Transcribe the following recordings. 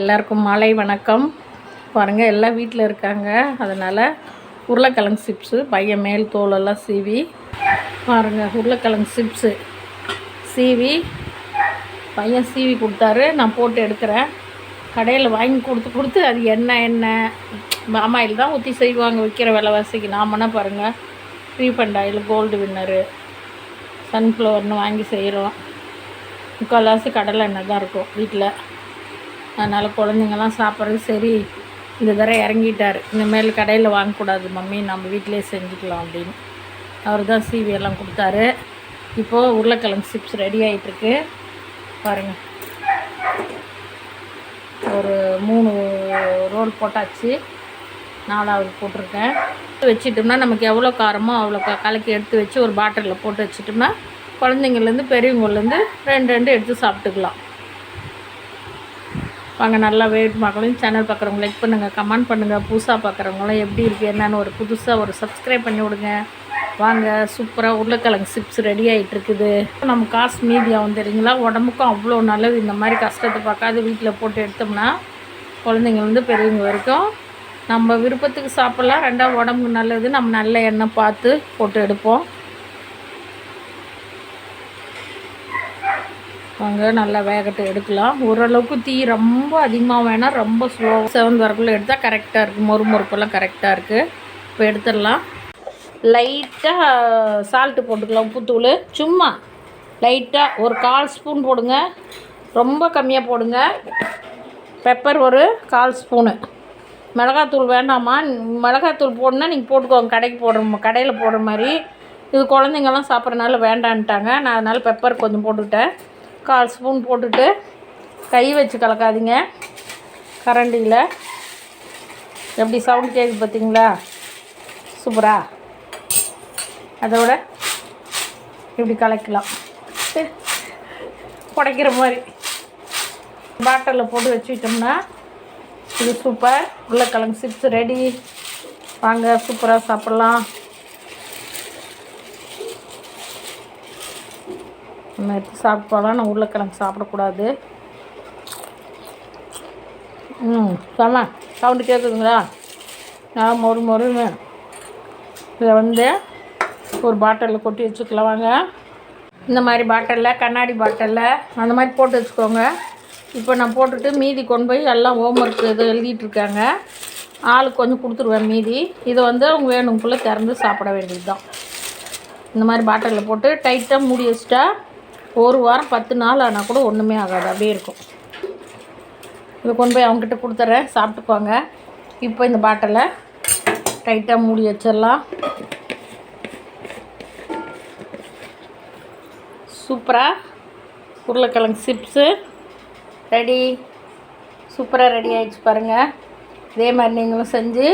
எல்லாருக்கும் மாலை வணக்கம். பாருங்கள் எல்லாம் வீட்டில் இருக்காங்க. அதனால் உருளைக்கிழங்கு சிப்ஸு பையன் மேல் தோலெல்லாம் சீவி. பாருங்கள் உருளைக்கிழங்கு சிப்ஸு சீவி. பையன் சீவி கொடுத்தாரு. நான் போட்டு எடுக்கிறேன். கடையில் வாங்கி கொடுத்து கொடுத்து அது என்ன என்ன ஆமாயில் தான் ஊற்றி செய்வாங்க விற்கிற விலைவாசிக்கு. நாமனா பாருங்கள் ரீஃபண்ட் ஆயில் கோல்டு வின்னரு. சன்ஃப்ளவர்னு வாங்கி செய்கிறோம் முக்கால்வாசி கடலை எண்ணெய் தான் இருக்கும் வீட்டில் அதனால் குழந்தைங்கலாம் சாப்பிட்றது சரி. இந்த தடவை இறங்கிட்டார். இனிமேல் கடையில் வாங்கக்கூடாது மம்மி. நம்ம வீட்டிலே செஞ்சுக்கலாம் அப்படின்னு. அவர் தான் சீவியெல்லாம் கொடுத்தாரு. இப்போது உருளைக்கிழங்கு சிப்ஸ் ரெடி ஆகிட்டுருக்கு பாருங்கள் ஒரு மூணு ரோல் போட்டாச்சு. நாலாவது போட்டிருக்கேன். வச்சிட்டோம்னா நமக்கு எவ்வளோ காரமோ அவ்வளோ க கலக்கி எடுத்து வச்சு ஒரு பாட்டிலில் போட்டு வச்சிட்டோம்னா குழந்தைங்கள்லேருந்து பெரியவங்கள்லேருந்து ரெண்டு ரெண்டு எடுத்து சாப்பிட்டுக்கலாம். வாங்க நல்லா வெயிட் பார்க்கலாம் சேனல் பார்க்குறவங்க லைக் பண்ணுங்கள் கமெண்ட் பண்ணுங்கள் புதுசாக பார்க்குறவங்களாம் எப்படி இருக்குது என்னென்னு ஒரு புதுசாக ஒரு சப்ஸ்கிரைப் பண்ணி விடுங்க. வாங்க சூப்பராக உருளைக்கிழங்கு சிப்ஸ் ரெடி ஆகிட்டு இருக்குது. நம்ம காசு மீதியாகவும் தெரியுங்களா? உடம்புக்கும் அவ்வளோ நல்லது. இந்த மாதிரி கஷ்டத்தை பார்க்காது. வீட்டில் போட்டு எடுத்தோம்னா குழந்தைங்க வந்து பெரியவங்க வரைக்கும் நம்ம விருப்பத்துக்கு சாப்பிட்லாம். ரெண்டாவது உடம்புக்கு நல்லது. நம்ம நல்ல எண்ணெய் பார்த்து போட்டு எடுப்போம். வாங்க நல்லா வேகட்டை எடுக்கலாம். ஓரளவுக்கு தீ ரொம்ப அதிகமாக வேணால் ரொம்ப ஸ்லோ செவன் வரைக்குள்ளே எடுத்தால் கரெக்டாக இருக்குது மொறு மொறுப்பெல்லாம் கரெக்டாக இருக்குது இப்போ எடுத்துடலாம். லைட்டாக சால்ட்டு போட்டுக்கலாம் உப்புத்தூள். சும்மா லைட்டாக ஒரு கால் ஸ்பூன் போடுங்க. ரொம்ப கம்மியாக போடுங்க. பெப்பர் ஒரு கால் ஸ்பூனு மிளகாத்தூள் வேண்டாமா? மிளகாத்தூள் போடணுன்னா நீங்கள் போட்டுக்கோங்க. கடைக்கு போடுற கடையில் போடுற மாதிரி. இது குழந்தைங்கள்லாம் சாப்பிட்றனால வேண்டான்ட்டாங்க. நான் அதனால் பெப்பர் கொஞ்சம் போட்டுக்கிட்டேன். கால் ஸ்பூன் போட்டுட்டு கை வச்சு கலக்காதீங்க. கரண்டியில். எப்படி சவுண்ட் கேட்குது பார்த்தீங்களா சூப்பரா? அதோட இப்படி கலக்கலாம். குடைக்கிற மாதிரி. பாட்டிலில் போட்டு வச்சுக்கிட்டோம்னா இது சூப்பர். உருளைக்கிழங்கு சிப்ஸ் ரெடி வாங்க சூப்பராக சாப்பிட்லாம். நம்ம எடுத்து சாப்பிட்டு போகலாம். நான் உருளைக்கிழங்கு சாப்பிடக்கூடாது. ம் செம. சவுண்டு கேட்குதுங்களா நான் மொறு மொறுன்னு. இதை வந்து ஒரு பாட்டிலில் கொட்டி வச்சுக்கலாம். வாங்க. இந்த மாதிரி பாட்டிலில் கண்ணாடி பாட்டிலில் அந்த மாதிரி போட்டு வச்சுக்கோங்க. இப்போ நான் போட்டுட்டு மீதி கொண்டு போய் எல்லாம் ஹோம்ஒர்க் இது எழுதிட்டுருக்காங்க. ஆளுக்கு கொஞ்சம் கொடுத்துருவேன் மீதி. இதை வந்து அவங்க வேணுங்குள்ளே திறந்து சாப்பிட வேண்டியது தான் இந்த மாதிரி பாட்டிலில் போட்டு டைட்டாக மூடி வச்சிட்டா ஒரு வாரம் பத்து நாள் ஆனால் கூட ஒன்றுமே ஆகாது. அப்படியே இருக்கும். இதை கொண்டு போய் அவங்ககிட்ட கொடுத்துட்றேன் சாப்பிட்டுக்குவாங்க இப்போ இந்த பாட்டிலை டைட்டாக மூடி வச்சிடலாம். சூப்பராக உருளைக்கிழங்கு சிப்ஸு ரெடி. சூப்பராக ரெடி ஆகிடுச்சு பாருங்கள் இதே மாதிரி நீங்களும் செஞ்சு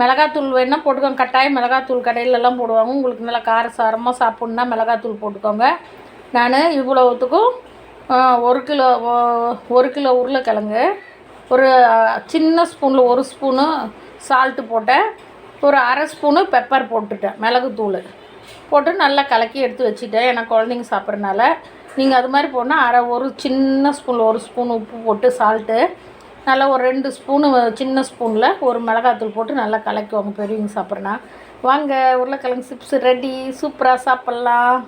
மிளகாத்தூள் வேணால் போட்டுக்கோங்க. கட்டாயம் மிளகாத்தூள் கடையிலலாம் போடுவாங்க. உங்களுக்கு நல்லா காரசாரமாக சாப்பிட்ணுன்னா மிளகாத்தூள் போட்டுக்கோங்க. நான் இவ்வளோத்துக்கும் ஒரு கிலோ ஒரு கிலோ உருளைக்கிழங்கு ஒரு சின்ன ஸ்பூனில் ஒரு ஸ்பூனு சால்ட்டு போட்டேன். ஒரு அரை ஸ்பூனு பெப்பர் போட்டுட்டேன் மிளகுத்தூள். போட்டு நல்லா கலக்கி எடுத்து வச்சுட்டேன். ஏன்னா குழந்தைங்க சாப்பிட்றனால நீங்கள் அது மாதிரி போனால் அரை ஒரு சின்ன ஸ்பூனில் ஒரு ஸ்பூன் உப்பு போட்டு சால்ட்டு நல்லா ஒரு ரெண்டு ஸ்பூனு சின்ன ஸ்பூனில் ஒரு மிளகாத்தூள் போட்டு நல்லா கலக்குவாங்க பெரியவங்க சாப்பிட்றனா வாங்க உருளைக்கிழங்கு சிப்ஸ் ரெடி சூப்பராக சாப்பிட்லாம்.